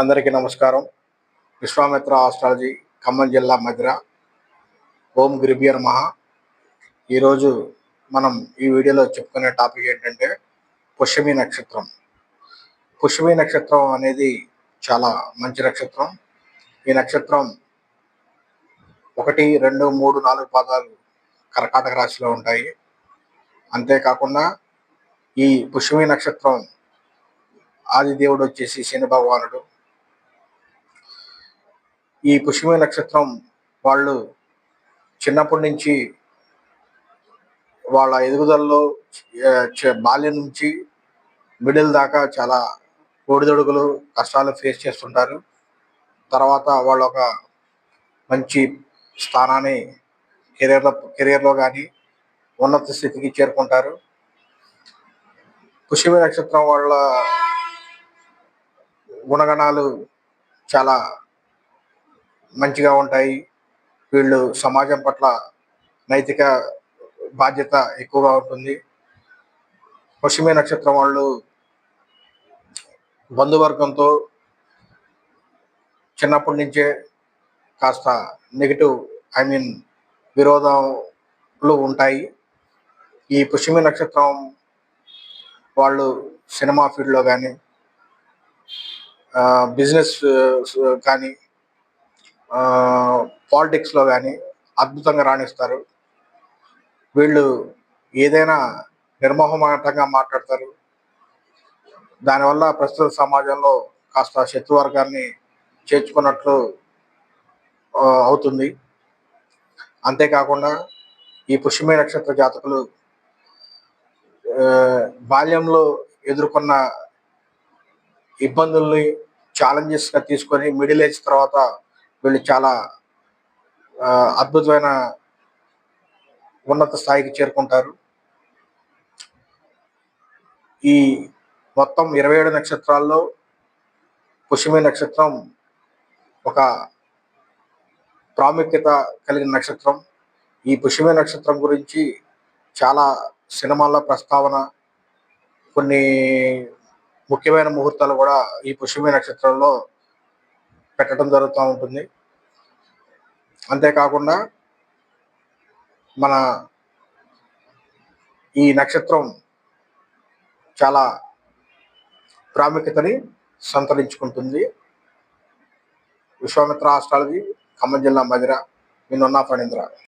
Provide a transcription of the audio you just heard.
అందరికీ నమస్కారం. విశ్వామిత్ర ఆస్ట్రాలజీ ఖమ్మం జిల్లా మధిర ఓం గిరిబియర్ మహా. ఈరోజు మనం ఈ వీడియోలో చెప్పుకునే టాపిక్ ఏంటంటే పుష్యమి నక్షత్రం. పుష్యమి నక్షత్రం అనేది చాలా మంచి నక్షత్రం. ఈ నక్షత్రం ఒకటి రెండు మూడు నాలుగు పాదాలు కర్కాటక రాశిలో ఉంటాయి. అంతేకాకుండా ఈ పుష్యమి నక్షత్రం ఆది దేవుడు వచ్చేసి శని భగవానుడు. ఈ పుష్యమి నక్షత్రం వాళ్ళు చిన్నప్పటి నుంచి వాళ్ళ ఎదుగుదలలో బాల్యం నుంచి మిడిల్ దాకా చాలా ఒడిదొడుగులు కష్టాలు ఫేస్ చేస్తుంటారు. తర్వాత వాళ్ళు ఒక మంచి స్థానాన్ని కెరీర్లో కెరీర్లో కానీ ఉన్నత స్థితికి చేరుకుంటారు. పుష్యమి నక్షత్రం వాళ్ళ గుణగణాలు చాలా మంచిగా ఉంటాయి. వీళ్ళు సమాజం పట్ల నైతిక బాధ్యత ఎక్కువగా ఉంటుంది. పశ్చిమ నక్షత్రం వాళ్ళు బంధువర్గంతో చిన్నప్పటి నుంచే కాస్త నెగిటివ్ ఐ మీన్ విరోధాలు ఉంటాయి. ఈ పుష్యమి నక్షత్రం వాళ్ళు సినిమా ఫీల్డ్లో కానీ బిజినెస్ కానీ పాలిటిక్స్లో కానీ అద్భుతంగా రాణిస్తారు. వీళ్ళు ఏదైనా నిర్మోహమాటంగా మాట్లాడతారు. దానివల్ల ప్రస్తుత సమాజంలో కాస్త శత్రువర్గాన్ని చేర్చుకున్నట్లు అవుతుంది. అంతేకాకుండా ఈ పుష్యమే నక్షత్ర జాతకులు బాల్యంలో ఎదుర్కొన్న ఇబ్బందుల్ని ఛాలెంజెస్గా తీసుకొని మిడిల్ ఏజ్ తర్వాత వీళ్ళు చాలా అద్భుతమైన ఉన్నత స్థాయికి చేరుకుంటారు. ఈ మొత్తం ఇరవై ఏడు నక్షత్రాల్లో పుష్యమి నక్షత్రం ఒక ప్రాముఖ్యత కలిగిన నక్షత్రం. ఈ పుష్యమి నక్షత్రం గురించి చాలా సినిమాల్లో ప్రస్తావన కొన్ని ముఖ్యమైన ముహూర్తాలు కూడా ఈ పుష్యమి నక్షత్రంలో పెట్టడం జరుగుతూ ఉంటుంది. అంతేకాకుండా మన ఈ నక్షత్రం చాలా ప్రాముఖ్యతని సంతరించుకుంటుంది. విశ్వామిత్ర ఆస్ట్రాలజీ ఖమ్మం జిల్లా మధిర నిన్నున్న ఫణీంద్ర